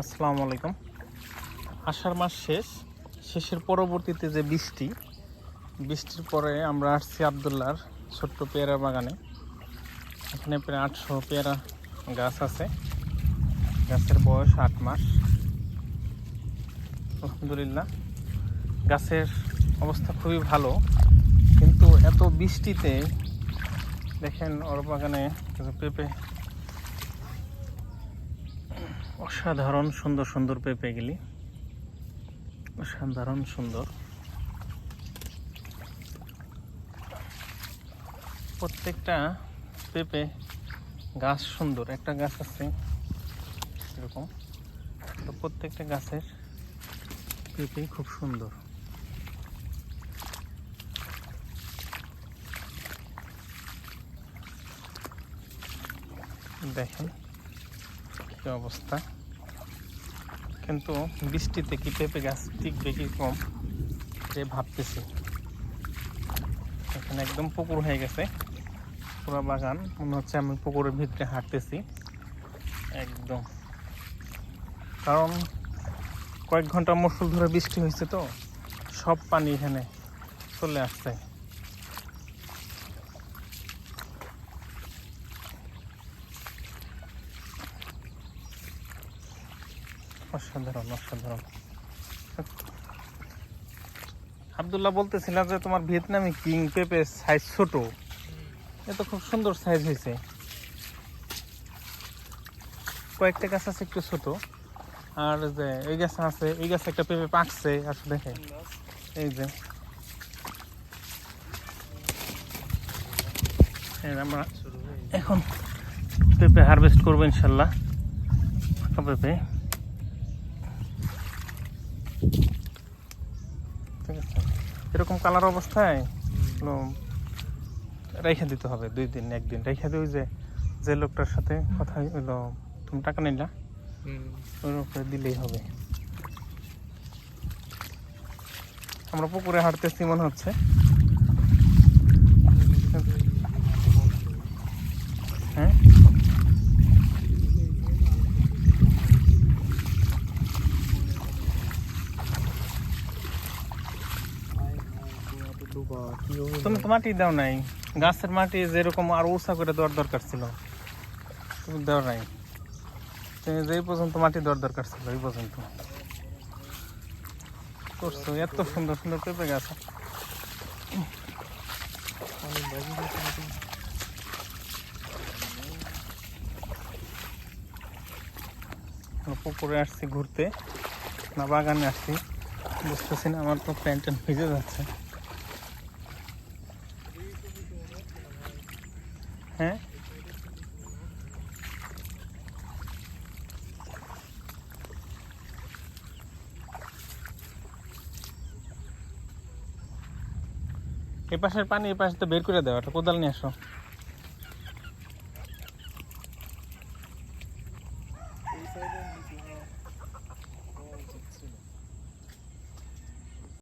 আসসালামু আলাইকুম। আষাঢ় মাস শেষ, শেষের পরবর্তীতে যে বৃষ্টি, বৃষ্টির পরে আমরা আসছি আবদুল্লার ছোট্ট পেয়ারা বাগানে। এখানে প্রায় আটশো পেয়ারা গাছ আছে। গাছের বয়স আট মাস। আলহামদুলিল্লাহ। গাছের অবস্থা খুবই ভালো। কিন্তু এত বৃষ্টিতে দেখেন ওর বাগানে পেঁপে অসাধারণ সুন্দর সুন্দর পেঁপে গেলি। অসাধারণ সুন্দর। প্রত্যেকটা পেঁপে গাছ সুন্দর। একটা গাছ আছে এরকম। তো প্রত্যেকটা গাছের পেঁপে খুব সুন্দর। দেখেন। কি অবস্থা। কিন্তু বৃষ্টিতে কি পেঁপে গাছ টিকবে কি কম যে ভাবতেছি। এখানে একদম পুকুর হয়ে গেছে। পুরো বাগান, মনে হচ্ছে আমি পুকুরের ভিতরে হাঁটতেছি। একদম। কারণ কয়েক ঘণ্টা মরসুল ধরে বৃষ্টি হয়েছে তো, সব পানি এখানে চলে আসছে। অসাধারণ অসাধারণ। আবদুল্লাহ বলতেছিলাম যে তোমার ভিয়েতনামি কিং পেঁপে সাইজ ছোট। এ তো খুব সুন্দর সাইজ হয়েছে। কয়েকটা গাছ আছে একটু ছোট। আর যে, এই গাছ আছে, এই গাছে একটা পেঁপে পাকছে, আসলে দেখে। এই যে। আমরা এখন পেঁপে হারভেস্ট করব ইনশাল্লাহ। পেঁপে ঠিক আছে এরকম কালার অবস্থায় রেখে দিতে হবে দুই দিন একদিন রেখে দিয়ে ওই যে যে লোকটার সাথে কথা হইল তুমি টাকা নিলা ওর উপরে দিলেই হবে। আমরা পুকুরে হাঁটতেছি মনে হচ্ছে। হ্যাঁ? তুমি তো মাটি দাও নাই। গাছের মাটি যেরকম আর উঁচা করে দেওয়ার দরকার ছিল। তুমি দাও নাই। তুমি যেই পর্যন্ত মাটি দেওয়ার দরকার ছিল এই পর্যন্ত। করছ এত সুন্দর সুন্দর পেঁপে গাছ। পুকুরে আসছি ঘুরতে। না বাগানে আসছি। বুঝতেছি না আমার তো প্যান্ট ভিজে যাচ্ছে। হ্যাঁ। এ পাশের পানি এ পাশে তো বের করে দেওয়া একটা কোদাল নিয়ে আসো। এই